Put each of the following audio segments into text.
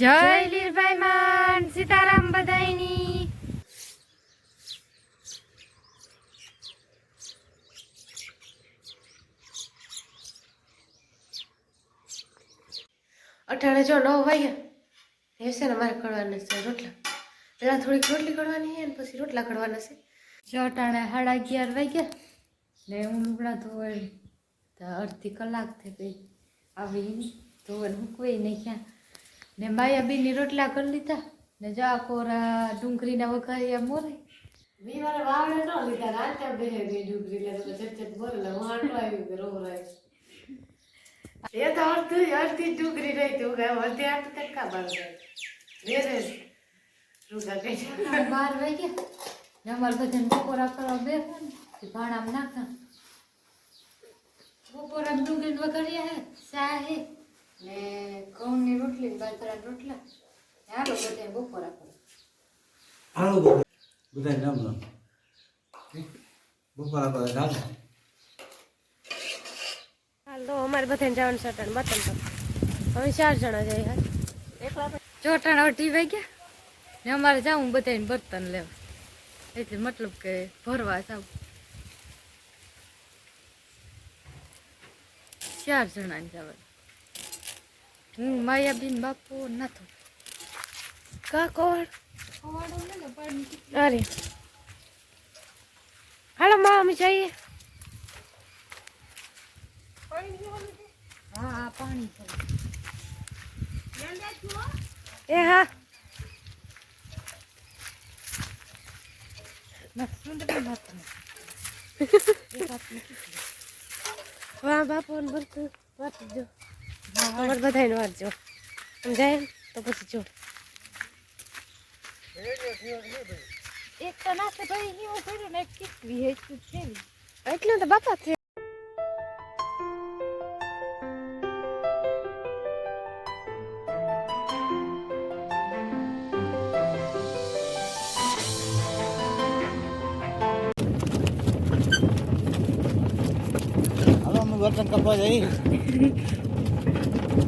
જય લીલભાઈ માન સીતારામ બધાયની અઠાણે જો નવ વાગ્યા એ છે ને મારે કરવાના છે રોટલા. પહેલાં થોડીક રોટલી કરવાની છે ને પછી રોટલા કરવાના છે. જો અટાણે સાડા અગિયાર વાગ્યા ને હું લુગડા ધોવાય તો અડધી કલાક થઈ ગઈ. આવી નહીં ધોવાય મૂકવાય નહીં ક્યાં. ને માયા બેની રોટલા કરી લીધા. ને જા કોરા ડુંગળીના વઘારિયા મોરે. વીવારે વાવડે ન લીધા રાતે બેહે ગઈ ડુંગળી લે તો ચટ ચટ બોલે હું આટલો આવી ગયો રોવરાય એ તો અડધી અડધી ડુંગળી રહી તું ગયા અડધી આટલું ટકા બાર રે રે. રૂગા કઈ બાર વાગ્યા. ને અમારે બધાને બપોરા કરવા બેઠા ને ભાણામાં નાખા બપોરા ડુંગળી વઘારિયા હે ચા હે ને રોટલી હાલો બધા બપોરા હાલો બધા હાલો. અમારે બધાને જવાનું છે અટાણ બતન પર. અમે ચાર જણા હાલ. એકલા જો અટાણ અઢી વાગ્યા. ને અમારે જાવું બધાને બર્તન લેવા. એટલે મતલબ કે ભરવા જાવ ચાર જણાને જવાનું. હું માયાબીન બાપુ નથી. કાકોડ. અરે. હાલો માં અમે જઈએ. હા હા પાણી એ હા. વાહ બાપુ બધું વાંચજો અમારે બધાને વાંચજો સમજાય? તો પછી જો. એક તો નાસ્તે ભાઈ હિમો કર્યું ને એક ચીકવી હે છે એટલે તો બાપા છે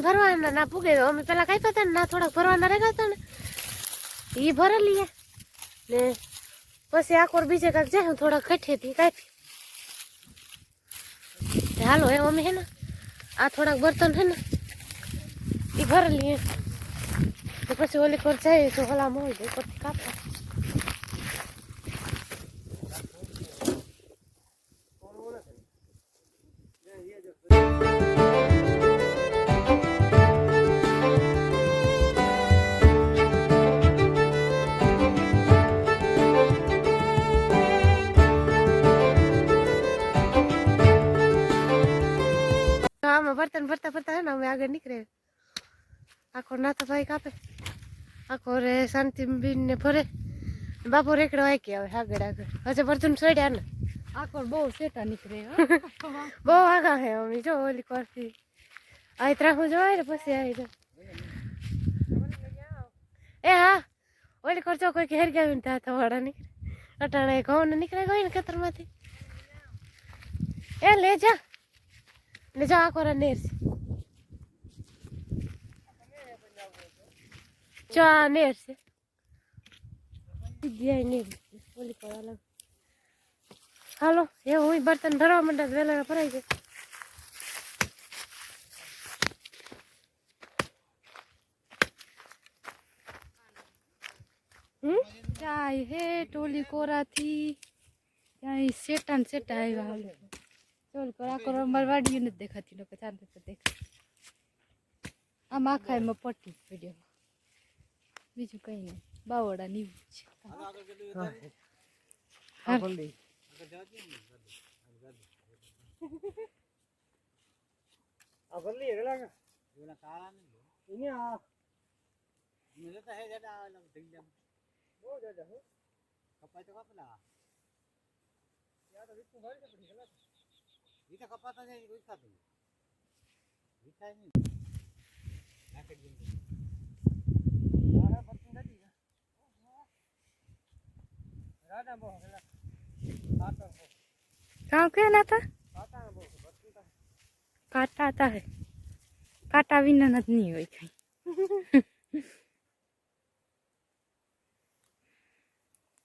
અમે ભરવાના ના પૂગે અમે પેલા કાપ્યા હતા ને, ના થોડાક ભરવાના હતા ને. એ ભરી લઈએ ને પછી આકોર બીજે કાંક જાય હું થોડાક કઠેથી કાપી. હાલો એ અમે હે ને, આ થોડાક બર્તન હે ને એ ભરી લઈએ પછી ઓલી કોર જાય તો ઓલા મોલ દે ઉપરથી કાપવા આમાં વર્તન ભરતા ભરતા હે ને અમે આગળ નીકળે. આખો નાતો ભાઈ કાપે. આખો રે શાંતિ બીન ને ભરે બાપો રેકડો આકી આવે આગળ આગળ. હજે બર્તન છોડ્યા ને આખો બહુ સેટા નીકળે બહુ આગા હે અમે જો ઓલી કરતી આ ત્રાહું જોવાય ને પછી આવી જાય એ હા ઓલી કરજો કોઈ ઘેર ગયા ને ત્યાં થવાડા નીકળે. અટાણે ઘઉં નીકળે ગઈ ને ખેતરમાંથી. એ લે જા. લે જા આ કોરા નેર છે આ નેર છે ગયા નેર ઓલી કોરા અલગ હાલો એ હું બર્તન ભરવા માંડ્યા વેલા ભરાઈ જાય જાય હે ટોલી કોરાથી ત્યાં શેટા ને શેટા આવ્યા ચોલ કર આખો અમારે વાડીયું નથી દેખાતી લોકો ચાંદ તો દેખાય આમ આખા એમાં પટ્ટી વિડીયોમાં બીજું કંઈ નહીં બાવડા નીવું છે આ પલ્લી આ પલ્લી હેલા કે એને આ બહુ જાજા હો યા તો વિકુ ભાઈ ને પડી હેલા મારા પત્ની નથી રાડા બહુ હેલા કાટા બહુ. કામ કે ના કાટા બહુ પત્ની તા કાંટા હે. કાટા વિના નથી નહીં હોય કઈ.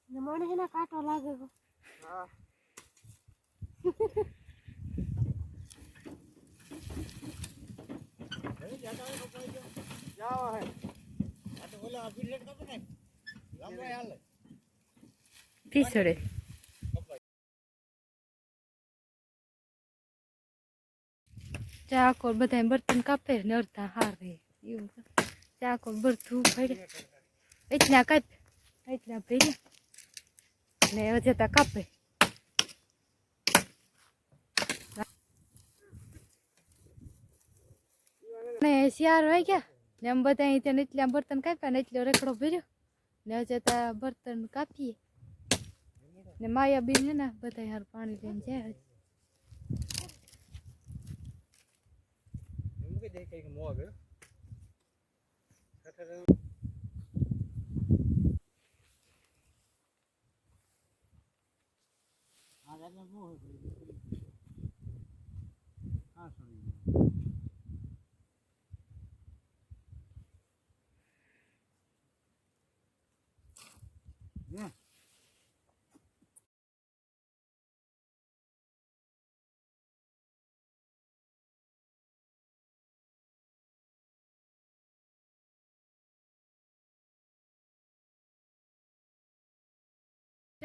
મને એના કાંટો લાગે હા. જાવા હે પીસડે ચાકોર બધા બર્તન કાપે ને અડધા હારે. એવું. ચાકોર બરથું ફેડે એટલા કાપ એટલા ભેર્યા. ને જતા કાપે. ને શિયાર વાગ્યા. ને આમ બધા અહીં ત્યાં એટલા બર્તન કાપ્યા ને એટલો રેકડો ભર્યો. ને જતા બર્તન કાપીએ. ને માયા બીન હે ને બધા હાર પાણી લઈને જાય. એમ કે દે કંઈક મોગ હે ખતર હા સુની Yeah.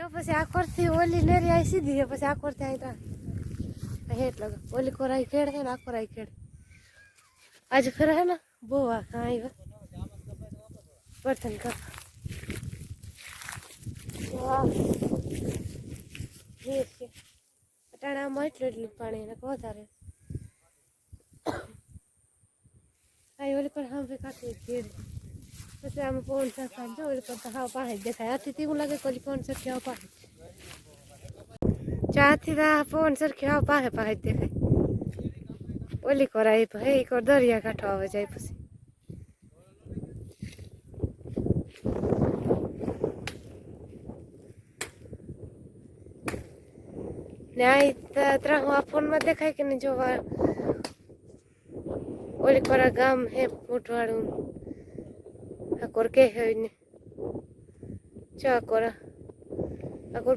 જો પછી આખોરથી ઓલી નેરી આવી સીધી છે, પછી આખોરથી આવી ત્યાં હેઠ લગો, ઓલી કોરાઈ ખેડ છે ને આખોર આવી ખેડ. આજે ખરા હે ને? બહુ આ કાંઈ બર્તન કપ અટાણામાં એટલું એટલું પાણી એને વધારે. આ ઓલી પર હા કાઢી ઘેર પછી આમાં પવન સરખા જો ઓલી પર તો હાવ પાસે જ દેખાય. આથી તો એવું લાગે કે ઓલી પવન સરખી હાવ પાસે ચાથી આ પવન સરખી હાવ પાસે પાસે જ દેખાય. ઓલી કોરાઈ ભાઈ એક વાર દરિયા કાંઠો આવે જાય પછી. ને આ ત્રણ આ ફોનમાં દેખાય કે નહીં જોવા? ઓલી કોરા ગામ હે મોટવાળું આકોર કે હોય ને જો આકોર આકોર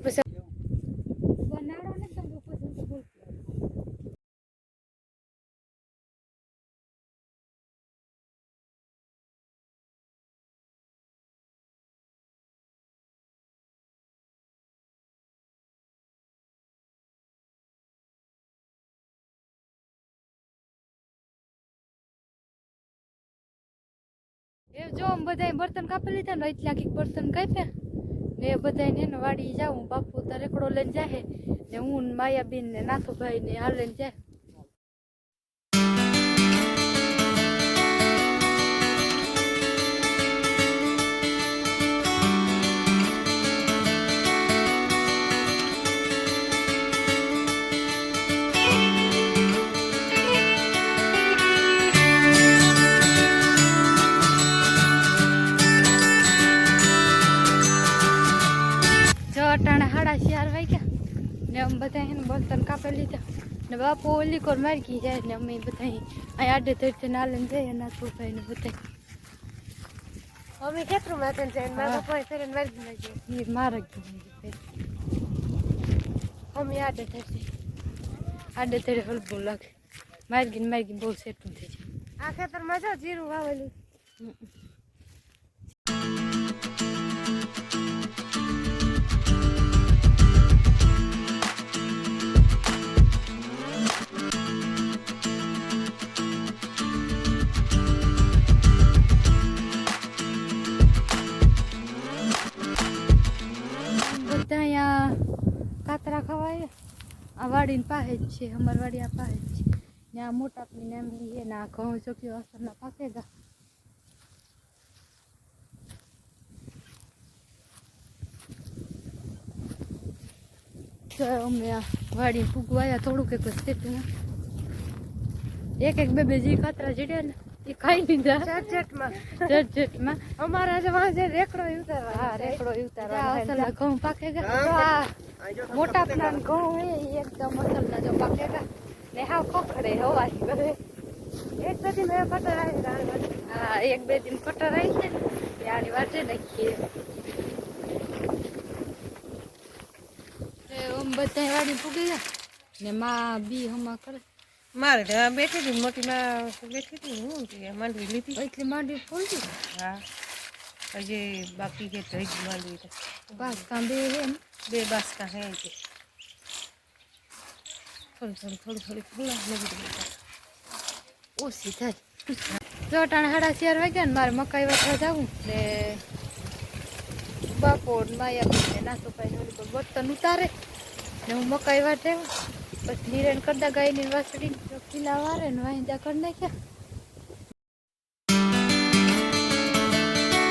જો આમ બધાય બર્તન કાપી લીધા ને એટલા કંઈક બર્તન કાપ્યા. ને એ બધાય ને વાડી જાઉં, બાપુ તો રેકડો લઈને જાય ને હું માયાબેન ને નાથુભાઈ ને હાલે લઈને જાય. ને અમે બધા એને બર્તન કાપી લીધા. ને બાપુ ઓલી કોર મારી ગઈ જાય ને અમે બધા અહીં આડે ધરતે નાલે જાય જઈએ ને બધા અમે ખેતરું માં જાય ને જઈને મારા પપ્પાએ ફેરે મારી દીધા છે એ મારા ગયું અમે આડે થશે આડે ધડે હલકું લાગે. મારી ગઈ મારી ગઈ બહુ સેટું થઈ જાય. આ ખેતરમાં જો જીરું વાવેલું. વાડીની પાસે જ છે અમારી વાડી આ પાસે જ છે. ને મોટા મોટાપની નામલી છે ને આ ઘઉં ચોખ્યો અસરના પાસે ગા. અમે આ વાડી ફૂગવાયા થોડુંક એક સ્ટેટમાં એક એક બે બે જે ખાતરા જીડ્યા ને એ ખાઈ લીધા. ચટચટમાં ચટચટમાં અમારા જે વાંચે રેકડો ઉતારવા હા રેકડો ઉતારવા અસલ ઘઉં પાકેગા તો આ મોટા પ્લાન ઘઉં હે એકદમ અસલના જો પાકેગા ને હાવ ખોખડે હવાથી કરે એક દિન મેં કટર આવી હા એક બે દિન કટર આવી છે ને ત્યાંની વાટે નાખીએ. બધા વાડી પૂગી ગયા. ને માં બી હમા કરે. મારે બેઠી હતી મોટી માં બેઠી હતી હું માંડવી લીધી. એટલે માંડી ફૂલતી હા હજી બાકી કે જ માંડવી તો પાસ હે ને બે બાસકા હે કે. થોડી થોડી થોડી થોડી ફૂલા લગી ઓછી થાય. જો ટાણે સાડા ચાર વાગ્યા ને મારે મકાઈ વાટવા જવું ને બાપોર માયા ને નાસ્તો પર બર્તન ઉતારે ને હું મકાઈ વાટે પછી નિરણ કરતા ગાયની વાસળી ખીલા વારે ને વાંદા કરી નાખ્યા.